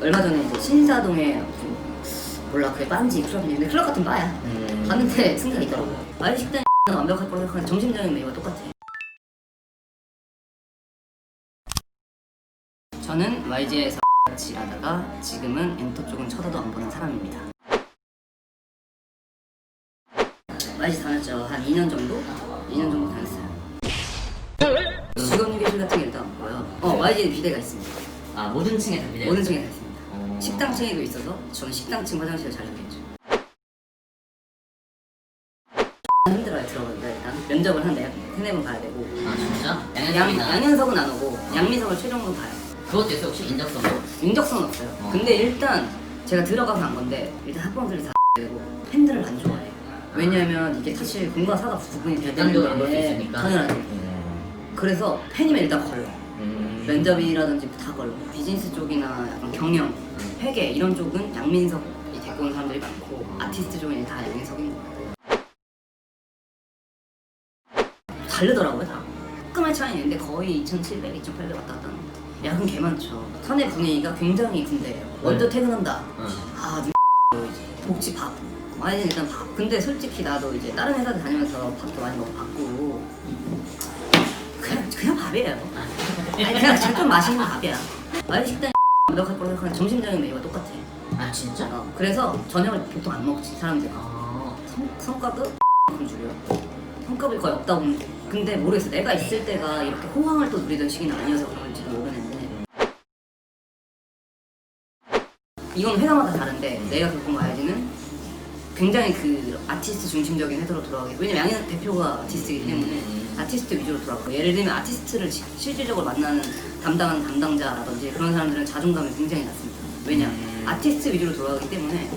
얼마 전에 이제 신사동에 무슨 몰라 그게 빤지 클럽이 있는데 클럽 같은 바야 음. 갔는데 승자가 있더라고 아이 식당이 완벽할 거라 생각하는데 점심적인 메뉴가 똑같아 저는 YG에서 같이 일하다가 지금은 엔터 쪽은 쳐다도 안 보는 사람입니다 YG 다녔죠 한 2년 정도? 2년 정도 다녔어요 직원 휴게실 같은 게 일단 없고요 어 YG에 비대가 있습니다 아 모든 층에 다 비대. 모든 층에 다 어. 식당층에도 있어서 저는 식당층 화장실을 촬영했죠. 힘들어요 들어가는데 일단 면접을 한 네, 세네 번 봐야 되고 아 진짜? 양, 양현석이나 양현석은 안 오고 양민석을 최종으로 봐요. 그것도 있어 혹시 인적성도? 인적성은 없어요. 어. 근데 일단 제가 들어가서 한 건데 일단 학번들이 다 되고 팬들을 안 좋아해. 왜냐면 이게 사실 공과 사가 구분이 안볼수 되는데 있으니까. 당연하지. 음. 그래서 팬이면 일단 걸러. 음. 면접이라든지 다 걸러. 비즈니스 쪽이나 약간 경영, 음. 회계 이런 쪽은 양민석이 데리고 온 사람들이 많고 아티스트 쪽은 다 양민석인 거고 다르더라고요 다. 조금의 차이는 있는데 거의 2,700, 2,800 왔다 갔다 하는 거 야근 개 많죠. 사내 분위기가 굉장히 군대예요. 먼저 퇴근한다. 응. 아 이제 복지 밥. 아니 일단 밥. 근데 솔직히 나도 이제 다른 회사 다니면서 밥도 많이 먹어봤고. 그냥 그냥 밥이에요 아니 그냥 좀 맛있는 밥이야. 아니 식당 완벽할 거라 생각하는데 점심적인 메뉴가 똑같아. 아 진짜? 어, 그래서 저녁을 보통 안 먹지 사람들이. 아. 성, 성과도 줄여 성과이 거의 없다고 보면 돼. 근데 모르겠어. 내가 있을 때가 이렇게 호황을 또 누리던 시기는 아니어서 그런지도 모르겠는데. 이건 회사마다 다른데 내가 겪은 YG는 굉장히 그 아티스트 중심적인 회사로 돌아가게 왜냐면 양현 대표가 아티스트이기 때문에 음. 아티스트 위주로 돌아가고 예를 들면 아티스트를 시- 실질적으로 만나는 담당하는 담당자라든지 그런 사람들은 자존감이 굉장히 낮습니다 왜냐 음. 아티스트 위주로 돌아가기 때문에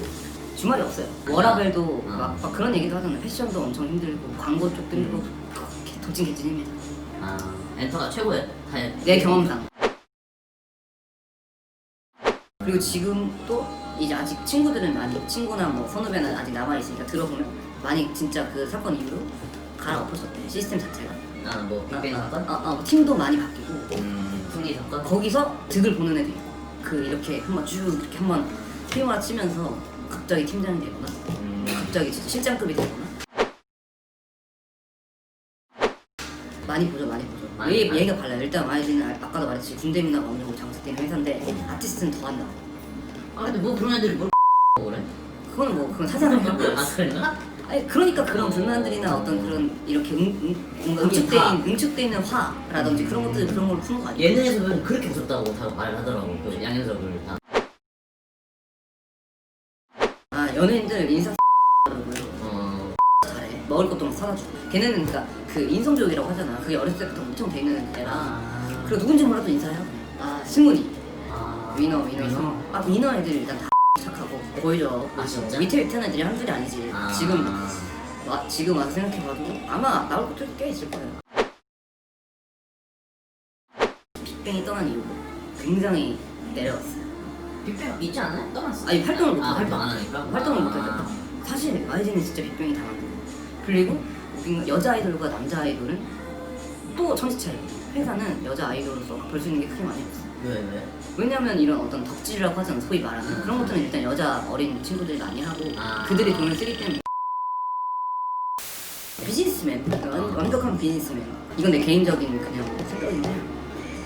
주말이 없어요 워라벨도 아. 막, 막 그런 얘기도 하잖아요 패션도 엄청 힘들고 광고 쪽도 힘들고 음. 개- 도찐 개찐입니다 아 엔터가 최고예요? 다 내 경험상 그리고 지금 또 이제 아직 친구들은 많이 친구나 뭐 선후배는 아직 남아 있으니까 들어보면 많이 진짜 그 사건 이후로 갈아엎어졌대 시스템 자체가 아뭐 빅뱅 아, 사건? 아, 아, 팀도 많이 바뀌고 음. 풍기 사건? 거기서 득을 보는 애들이 있고 그 이렇게 한번 쭉 이렇게 한번 피우라 치면서 갑자기 팀장이 되거나 음. 갑자기 진짜 실장급이 되거나 많이 보죠 많이 보죠 많이, 얘, 많이. 얘가 달라요 일단 아- 아까도 말했지 군대 문화가 어느 정도 장착되는 회사인데 아티스트는 더 한다 아 근데 뭐 그런 애들이 뭘 그래? 그거는 뭐 그건 사장님 아 그랬나? 아니 그러니까 그런 불만들이나 어떤 그런 이렇게 응, 응, 뭔가 그게 응축돼 다. 있는 응축돼 있는 화라든지 그런 것들 그런 걸 푸는 거 아니에요? 예능에서 보면 그렇게 무섭다고 다 말을 하더라고 그 양현석을 다. 아 연예인들 인사 어... 잘해. 먹을 것도 막 사다 주고. 걔네는 그러니까 그 인성교육이라고 하잖아. 그게 어렸을 때부터 엄청 돼 있는 애라. 아... 그리고 누군지 몰라도 인사해요. 아. 승훈이 아... 위너 위너 위너? 아 위너 애들 일단 다 착하고. 보이죠 아, 진짜? 밑에 밑에 애들이 한둘이 아니지. 아... 지금 와, 지금 와서 생각해봐도 아마 나올 것도 꽤 있을 거예요. 빅뱅이 떠난 이후로 굉장히 내려왔어요. 빅뱅 있지 않아요? 떠났어 아니 활동을 못 아. 활동 안 하니까? 활동을 아... 못하죠 사실 YG는 진짜 빅뱅이 다 만들고 그리고 여자 아이돌과 남자 아이돌은 또 천지 차이예요 회사는 여자 아이돌로서 볼수 있는 게 크게 많이 없어 왜 왜? 왜냐면 이런 어떤 덕질이라고 하잖아 소위 말하는 그런 것들은 일단 여자 어린 친구들이 많이 하고 아. 그들이 돈을 쓰기 때문에. 비즈니스맨. 완- 완벽한 비즈니스맨. 이건 내 개인적인 그냥 생각인데.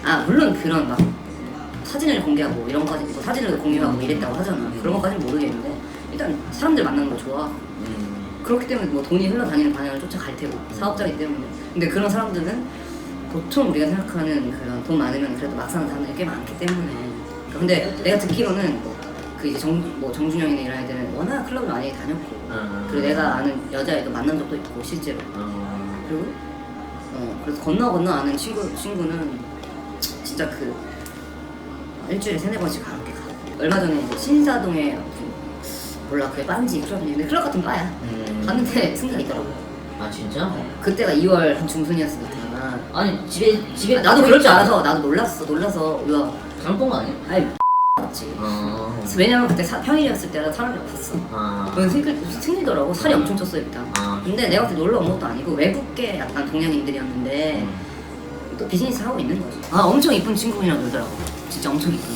아 물론 그런 막 사진을 공개하고 이런 거까지 뭐 사진을 공유하고 이랬다고 하잖아 그런 것까지는 모르겠는데 일단 사람들 만나는 거 좋아. 음... 그렇기 때문에 뭐 돈이 흘러다니는 방향을 쫓아갈 테고 사업자이기 때문에. 근데 그런 사람들은 보통 우리가 생각하는 그런 돈 많으면 그래도 막 사는 사람들이 꽤 많기 때문에. 근데 내가 듣기로는 뭐그 이제 정, 뭐 정준영이나 이런 애들은 워낙 클럽을 많이 다녔고 아... 그리고 내가 아는 여자애도 만난 적도 있고 실제로. 어... 그리고? 어 그래서 건너 건너 아는 친구 친구는 진짜 그 일주일에 세네 번씩 가볍게 가고 얼마 전에 이제 신사동에 몰라 그게 빤지 클럽이 있는데 클럽 같은 바야. 음... 갔는데 승자가 있더라고. 아 진짜? 그때가 2월 한 중순이었으니까 아니 집에 집에 나도 그럴 줄 알아서 나도 놀랐어. 놀라서 야 잘못 본 거 아니야? 아이 맞지. 어... 왜냐면 그때 사, 평일이었을 때라 사람이 없었어. 아... 그건 생길 생기더라고. 살이 엄청 쪘어 일단. 아... 근데 내가 그때 놀러 온 것도 아니고 외국계 약간 동양인들이었는데 음. 또 비즈니스 하고 있는 거지. 아 엄청 이쁜 친구분이랑 놀더라고. 진짜 엄청 이쁜